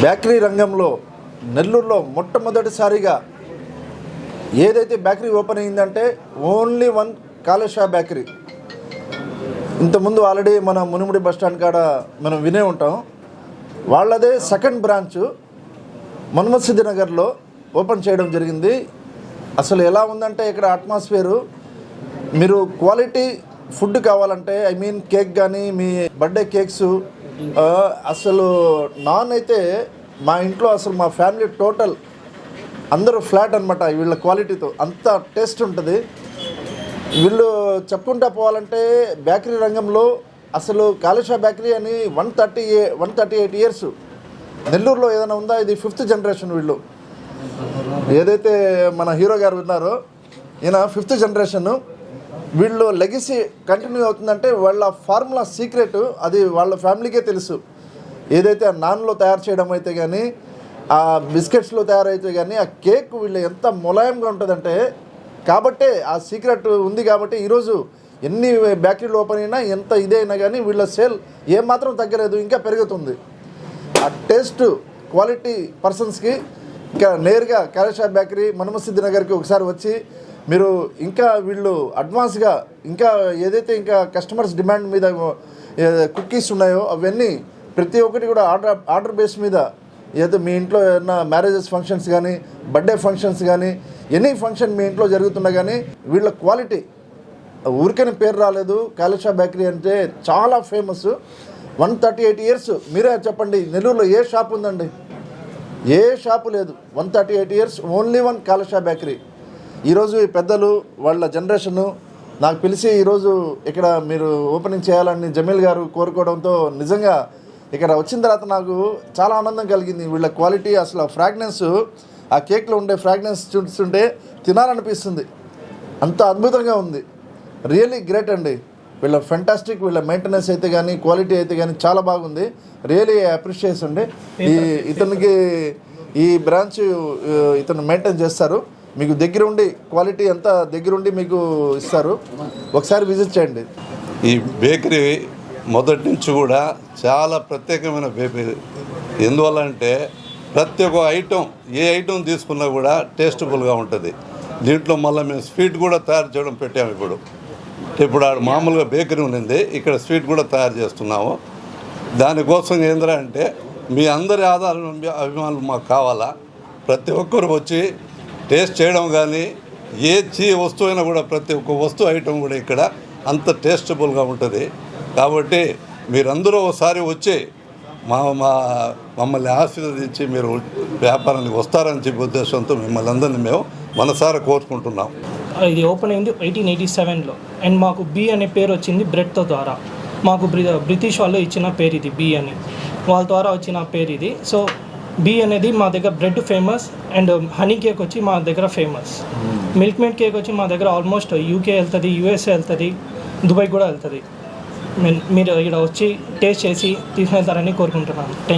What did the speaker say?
Bakery రంగంలో నెల్లూరులో మొట్టమొదటిసారిగా ఏదైతే బేకరీ ఓపెన్ అయిందంటే ఓన్లీ వన్ కాళేశ్వర బేకరీ. ఇంతకుముందు ఆల్రెడీ మన మునిముడి బస్ స్టాండ్ కాడ మనం వినే ఉంటాం. వాళ్ళదే సెకండ్ బ్రాంచ్. మన్మత్సిద్ధి నగర్లో ఓపెన్ చేయడం జరిగింది. అసలు ఎలా ఉందంటే ఇక్కడ అట్మాస్ఫియరు. మీరు క్వాలిటీ ఫుడ్ కావాలంటే ఐ మీన్ కేక్ కానీ మీ బర్త్డే కేక్స్ అసలు నాన్ అయితే మా ఇంట్లో అసలు మా ఫ్యామిలీ టోటల్ అందరూ ఫ్లాట్ అనమాట వీళ్ళ క్వాలిటీతో. అంత టేస్ట్ ఉంటుంది. వీళ్ళు చెప్పుకుంటా పోవాలంటే బేకరీ రంగంలో అసలు కాళేశ్వర బేకరీ అని one thirty one thirty eight years. నెల్లూరులో ఏదైనా ఉందా? ఇది ఫిఫ్త్ జనరేషన్ వీళ్ళు. ఏదైతే మన హీరో గారు ఉన్నారో ఈయన ఫిఫ్త్ జనరేషన్. వీళ్ళు లెగసీ కంటిన్యూ అవుతుందంటే వాళ్ళ ఫార్ములా సీక్రెట్ అది వాళ్ళ ఫ్యామిలీకే తెలుసు. ఏదైతే ఆ నాన్లో తయారు చేయడం అయితే కానీ ఆ బిస్కెట్స్లో తయారైతే కానీ ఆ కేక్ వీళ్ళు ఎంత ములాయంగా ఉంటుందంటే కాబట్టే ఆ సీక్రెట్ ఉంది కాబట్టి ఈరోజు ఎన్ని బేకరీలు ఓపెన్ అయినా ఎంత ఇదైనా కానీ వీళ్ళ సేల్ ఏమాత్రం తగ్గలేదు ఇంకా పెరుగుతుంది. ఆ టేస్ట్ క్వాలిటీ పర్సన్స్కి ఇంకా నేరుగా కాళేశ్వర బేకరీ మనుమసిద్ధి నగర్కి ఒకసారి వచ్చి మీరు ఇంకా వీళ్ళు అడ్వాన్స్గా ఇంకా ఏదైతే ఇంకా కస్టమర్స్ డిమాండ్ మీద కుకీస్ ఉన్నాయో అవన్నీ ప్రతి ఒక్కటి కూడా ఆర్డర్ ఆర్డర్ బేస్ మీద ఏదో మీ ఇంట్లో ఏదైనా మ్యారేజెస్ ఫంక్షన్స్ కానీ బర్త్డే ఫంక్షన్స్ కానీ ఎనీ ఫంక్షన్ మీ ఇంట్లో జరుగుతున్నా కానీ వీళ్ళ క్వాలిటీ ఊరికని పేరు రాలేదు. కాళేశ్వర బేకరీ అంటే చాలా famous. One thirty eight years. మీరే చెప్పండి నెల్లూరులో ఏ షాప్ ఉందండి? ఏ షాపు లేదు. One thirty eight years only one Kaleswara bakery. ఈరోజు ఈ పెద్దలు వాళ్ళ జనరేషను నాకు పిలిచి ఈరోజు ఇక్కడ మీరు ఓపెనింగ్ చేయాలని జమీల్ గారు కోరుకోవడంతో నిజంగా ఇక్కడ వచ్చిన తర్వాత నాకు చాలా ఆనందం కలిగింది. వీళ్ళ క్వాలిటీ అసలు ఫ్రాగ్నెన్స్ ఆ కేక్లో ఉండే ఫ్రాగ్నెన్స్ చూస్తుంటే తినాలనిపిస్తుంది. అంత అద్భుతంగా ఉంది. రియలీ గ్రేట్ అండి. వీళ్ళ ఫెంటాస్టిక్ వీళ్ళ మెయింటెనెన్స్ అయితే కానీ క్వాలిటీ అయితే కానీ చాలా బాగుంది. రియలీ అప్రిషియేట్స్ అండి. ఈ ఇతనికి ఈ బ్రాంచ్ ఇతను మెయింటైన్ చేస్తారు. మీకు దగ్గర ఉండి క్వాలిటీ ఎంత దగ్గరుండి మీకు ఇస్తారు ఒకసారి విజిట్ చేయండి. ఈ బేకరీ మొదటి నుంచి కూడా చాలా ప్రత్యేకమైన బేకరీ. ఎందువల్ల అంటే ప్రతి ఒక్క ఐటెం ఏ ఐటెం తీసుకున్నా కూడా టేస్టబుల్గా ఉంటుంది. దీంట్లో మళ్ళీ మేము స్వీట్ కూడా తయారు చేయడం పెట్టాము ఇప్పుడు. ఇప్పుడు ఆడ మామూలుగా బేకరీ ఉంది ఇక్కడ స్వీట్ కూడా తయారు చేస్తున్నాము. దానికోసం ఏంద్రా అంటే మీ అందరి ఆధారం అభిమానులు మాకు కావాలా? ప్రతి ఒక్కరు వచ్చి టేస్ట్ చేయడం కానీ ఏ చీ వస్తువు అయినా కూడా ప్రతి ఒక్క వస్తువు ఐటమ్ కూడా ఇక్కడ అంత టేస్టబుల్గా ఉంటుంది. కాబట్టి మీరందరూ ఒకసారి వచ్చి మా మా మమ్మల్ని ఆశీర్వదించి మీరు వ్యాపారానికి వస్తారని చెప్పే ఉద్దేశంతో మిమ్మల్ని అందరినీ మేము మనసారా కోరుకుంటున్నాం. ఇది ఓపెన్ అయింది ఎయిటీన్ ఎయిటీ సెవెన్లో. అండ్ మాకు బి అనే పేరు వచ్చింది బ్రెడ్తో ద్వారా. మాకు బ్రి బ్రిటిష్ వాళ్ళు ఇచ్చిన పేరు ఇది బి అని. వాళ్ళ ద్వారా వచ్చిన పేరు ఇది. సో బి అనేది మా దగ్గర bread famous and honey cake వచ్చి మా దగ్గర ఫేమస్ మిల్క్ మేడ్ కేక్ వచ్చి మా దగ్గర ఆల్మోస్ట్ యూకే వెళ్తుంది యూఎస్ఏ వెళ్తుంది దుబాయ్ కూడా వెళ్తుంది. మీరు ఇక్కడ వచ్చి టేస్ట్ చేసి తీసుకెళ్తారని కోరుకుంటున్నాను.